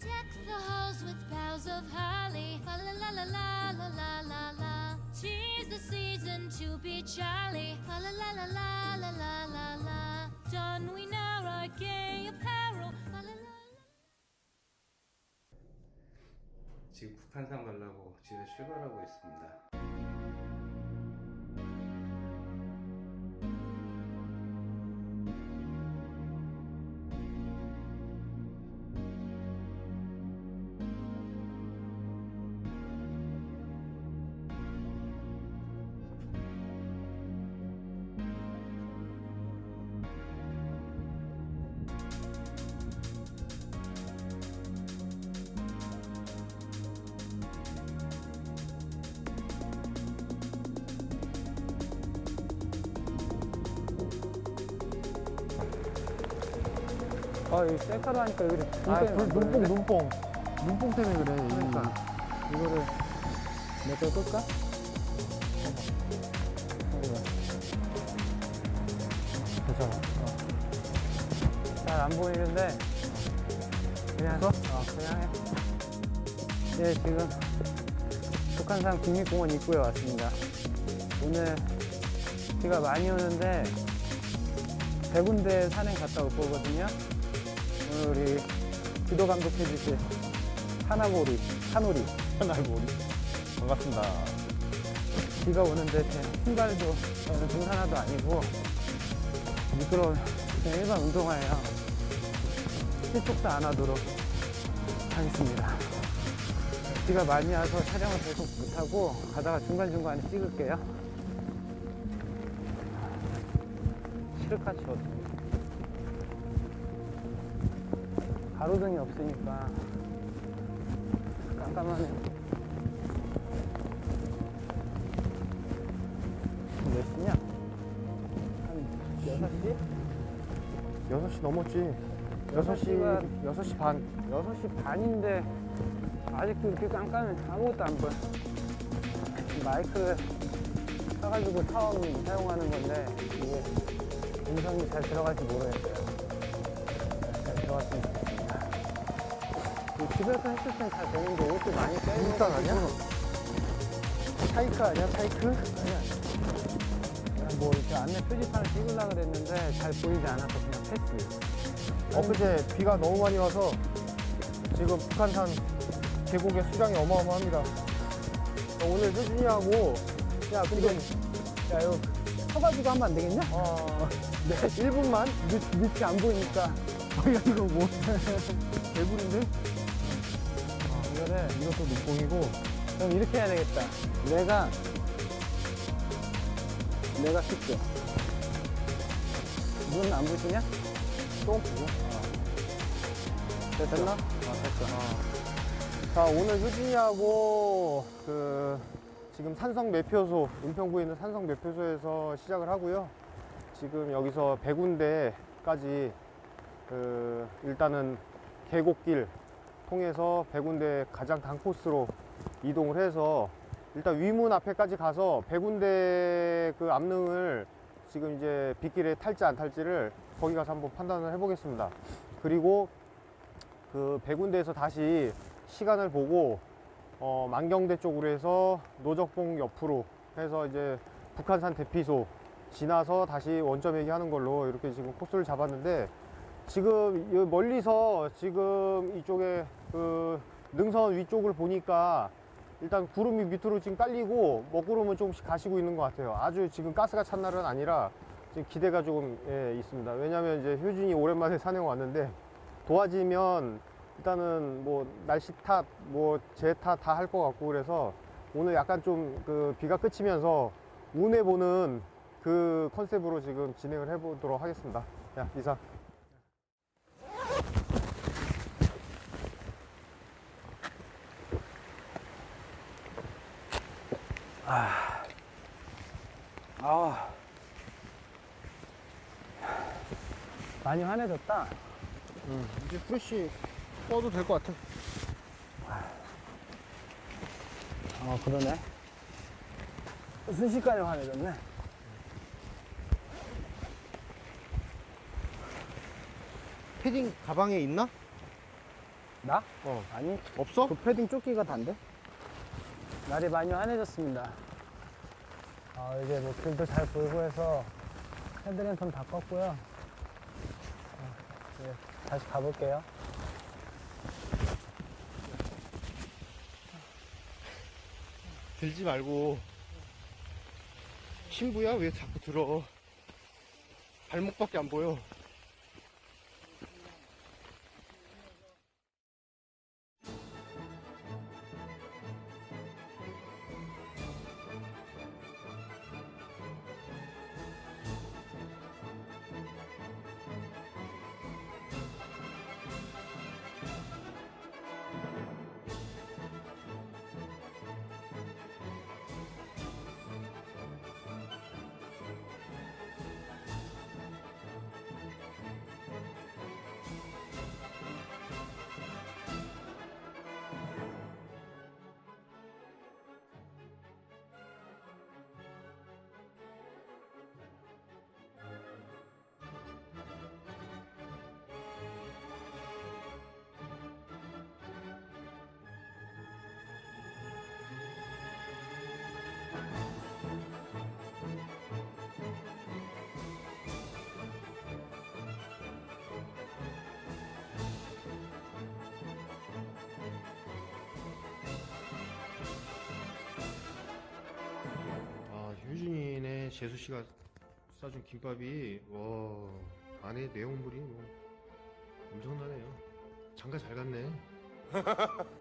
Deck the halls with boughs of holly. Fa la la la la la la la la. Tis the season to be jolly. Fa la la la la la la la la. Don we now our gay apparel. Fa la la. 지금 북한산 가려고 집에 출발하고 있습니다. 아, 이 셀카로 하니까 여기 아, 불, 눈뽕, 눈뽕. 눈뽕 때문에 그래. 이- 그러니까. 이거를 몇개 끌까? 괜찮아. 잘 안 보이는데 그냥 어, 그냥 해. 예, 지금 북한산 국립공원 입구에 왔습니다. 오늘 비가 많이 오는데 배 군데 산행 갔다 올 거거든요. 기도 감독해 주실 하나보리, 한오리. 하나보리. 반갑습니다. 비가 오는데 제 신발도 저는 등산화도 아니고 미끄러운 그냥 일반 운동화예요. 실속도 안 하도록 하겠습니다. 비가 많이 와서 촬영을 계속 못하고 가다가 중간중간에 찍을게요. 시르카치 어떻 가로등이 없으니까 깜깜하네. 몇 시냐? 한 6시? 6시 넘었지. 6시, 시간. 6시 반. 6시 반인데 아직도 이렇게 깜깜해 아무것도 안 보여 마이크를 사가지고 처음 사용하는 건데 이게 음성이 잘 들어갈지 모르겠어요 집에서 했을 땐잘 되는데 이렇게 많이 빼는 인스타 아니야? 차이크 아니야 차이크? 아니야 그냥 뭐 이렇게 안내 표지판을 찍으려고 그랬는데 잘 보이지 않아서 그냥 패스 엊그제 비가 너무 많이 와서 지금 북한산 계곡의 수량이 어마어마합니다. 오늘 효진이하고 야 근데 야 이거 서가지고 하면 안 되겠냐? 어, 네 1분만 밑, 밑이 안 보이니까 어, 야 이거 뭐 개불인데? 이거를 이것도 눈뽕이고 그럼 이렇게 해야 되겠다 내가 내가 쓸게 눈 안 부시냐? 똥? 됐어? 됐나? 어 됐어 자 오늘 효진이하고 그 지금 산성 매표소 은평구에 있는 산성 매표소에서 시작을 하고요 지금 여기서 100군데까지 그 일단은 계곡길 통해서 100군데 가장 단코스로 이동을 해서 일단 위문 앞에까지 가서 100군데 그 암릉을 지금 이제 빗길에 탈지 안 탈지를 거기 가서 한번 판단을 해보겠습니다. 그리고 그 백운대에서 다시 시간을 보고 어, 만경대 쪽으로 해서 노적봉 옆으로 해서 이제 북한산 대피소 지나서 다시 원점 얘기하는 걸로 이렇게 지금 코스를 잡았는데 지금 이 멀리서 지금 이쪽에 그 능선 위쪽을 보니까 일단 구름이 밑으로 지금 깔리고 먹구름은 조금씩 가시고 있는 것 같아요. 아주 지금 가스가 찬 날은 아니라 지금 기대가 조금 예, 있습니다. 왜냐하면 이제 효준이 오랜만에 산행 왔는데 도와지면 일단은 뭐 날씨 탓, 뭐 제 탓 다 할 것 같고 그래서 오늘 약간 좀 그 비가 그치면서 운해 보는 그 컨셉으로 지금 진행을 해보도록 하겠습니다. 야 이상. 아 많이 환해졌다 이제 프레쉬 꺼도 될 것 같아. 어 그러네 순식간에 환해졌네 패딩 가방에 있나? 나? 어. 아니 없어? 그 패딩 조끼가 단데? 날이 많이 환해졌습니다. 아, 이제 뭐 길도 잘 보이고 해서 헤드램프는 다 껐고요. 아, 이제 다시 가볼게요. 들지 말고. 신부야 왜 자꾸 들어? 발목밖에 안 보여 재수씨가 싸준 김밥이 와 안에 내용물이 뭐 엄청나네요. 장가 잘 갔네